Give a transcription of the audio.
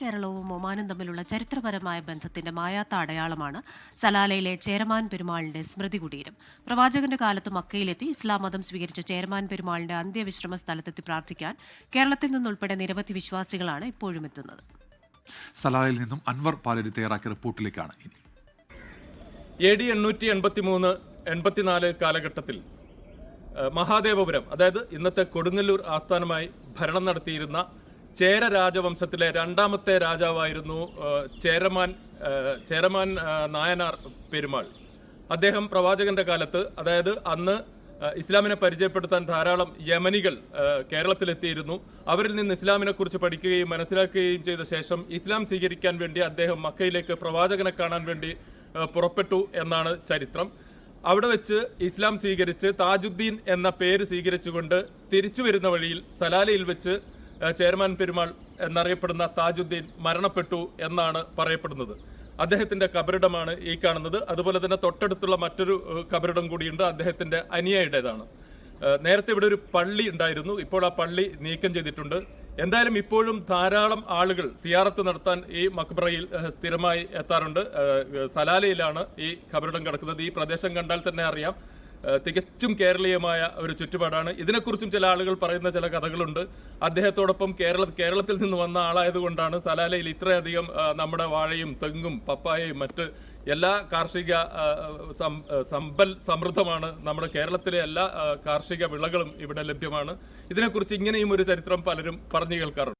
കേരളവും ഒമാനും തമ്മിലുള്ള ചരിത്രപരമായ ബന്ധത്തിന്റെ മായാത്ത അടയാളമാണ് സലാലയിലെ ചേരമാൻ പെരുമാളിന്റെ സ്മൃതി കുടീരം. പ്രവാചകന്റെ കാലത്ത് മക്കയിലെത്തി ഇസ്ലാം മതം സ്വീകരിച്ച ചേരമാൻ പെരുമാളിന്റെ അന്ത്യവിശ്രമ സ്ഥലത്തെത്തി പ്രാർത്ഥിക്കാൻ കേരളത്തിൽ നിന്നുൾപ്പെടെ നിരവധി വിശ്വാസികളാണ് ഇപ്പോഴും എത്തുന്നത്. സലാലയിൽ നിന്നും അൻവർ പാലരി തയ്യാറാക്കിയ റിപ്പോർട്ടിലേക്കാണ് ഇനി. എ ഡി എണ്ണൂറ്റി എൺപത്തി എൺപത്തിനാല് കാലഘട്ടത്തിൽ മഹാദേവപുരം അതായത് ഇന്നത്തെ കൊടുങ്ങല്ലൂർ ആസ്ഥാനമായി ഭരണം നടത്തിയിരുന്ന ചേര രാജവംശത്തിലെ രണ്ടാമത്തെ രാജാവായിരുന്നു ചേരമാൻ ചേരമാൻ നായനാർ പെരുമാൾ. അദ്ദേഹം പ്രവാചകന്റെ കാലത്ത് അതായത് അന്ന് ഇസ്ലാമിനെ പരിചയപ്പെടുത്താൻ ധാരാളം യമനികൾ കേരളത്തിലെത്തിയിരുന്നു. അവരിൽ നിന്ന് ഇസ്ലാമിനെ കുറിച്ച് പഠിക്കുകയും മനസ്സിലാക്കുകയും ചെയ്ത ശേഷം ഇസ്ലാം സ്വീകരിക്കാൻ വേണ്ടി അദ്ദേഹം മക്കയിലേക്ക് പ്രവാചകനെ കാണാൻ വേണ്ടി പുറപ്പെട്ടു എന്നാണ് ചരിത്രം. അവിടെ വെച്ച് ഇസ്ലാം സ്വീകരിച്ച് താജുദ്ദീൻ എന്ന പേര് സ്വീകരിച്ചുകൊണ്ട് തിരിച്ചു വരുന്ന വഴിയിൽ സലാലയിൽ വെച്ച് ചേരമാൻ പെരുമാൾ എന്നറിയപ്പെടുന്ന താജുദ്ദീൻ മരണപ്പെട്ടു എന്നാണ് പറയപ്പെടുന്നത്. അദ്ദേഹത്തിന്റെ കബറിടമാണ് ഈ കാണുന്നത്. അതുപോലെ തന്നെ തൊട്ടടുത്തുള്ള മറ്റൊരു കബറിടം കൂടിയുണ്ട്. അദ്ദേഹത്തിന്റെ അനിയയുടേതാണ്. നേരത്തെ ഇവിടെ ഒരു പള്ളി ഉണ്ടായിരുന്നു. ഇപ്പോൾ ആ പള്ളി നീക്കം ചെയ്തിട്ടുണ്ട്. എന്തായാലും ഇപ്പോഴും ധാരാളം ആളുകൾ സിയാറത്ത് നടത്താൻ ഈ മക്ബറയിൽ സ്ഥിരമായി എത്താറുണ്ട്. സലാലയിലാണ് ഈ കബറിടം കിടക്കുന്നത്. ഈ പ്രദേശം കണ്ടാൽ തന്നെ അറിയാം. തികച്ചും കേരളീയമായ ഒരു ചുറ്റുപാടാണ്. ഇതിനെക്കുറിച്ചും ചില ആളുകൾ പറയുന്ന ചില കഥകളുണ്ട്. അദ്ദേഹത്തോടൊപ്പം കേരള കേരളത്തിൽ നിന്ന് വന്ന ആളായതുകൊണ്ടാണ് സലാലയിൽ ഇത്രയധികം നമ്മുടെ വാഴയും തെങ്ങും പപ്പായയും മറ്റ് എല്ലാ കാർഷിക സമ്പൽ സമൃദ്ധമാണ്. നമ്മുടെ കേരളത്തിലെ എല്ലാ കാർഷിക വിളകളും ഇവിടെ ലഭ്യമാണ്. ഇതിനെക്കുറിച്ച് ഇങ്ങനെയും ഒരു ചരിത്രം പലരും പറഞ്ഞു കേൾക്കാറുണ്ട്.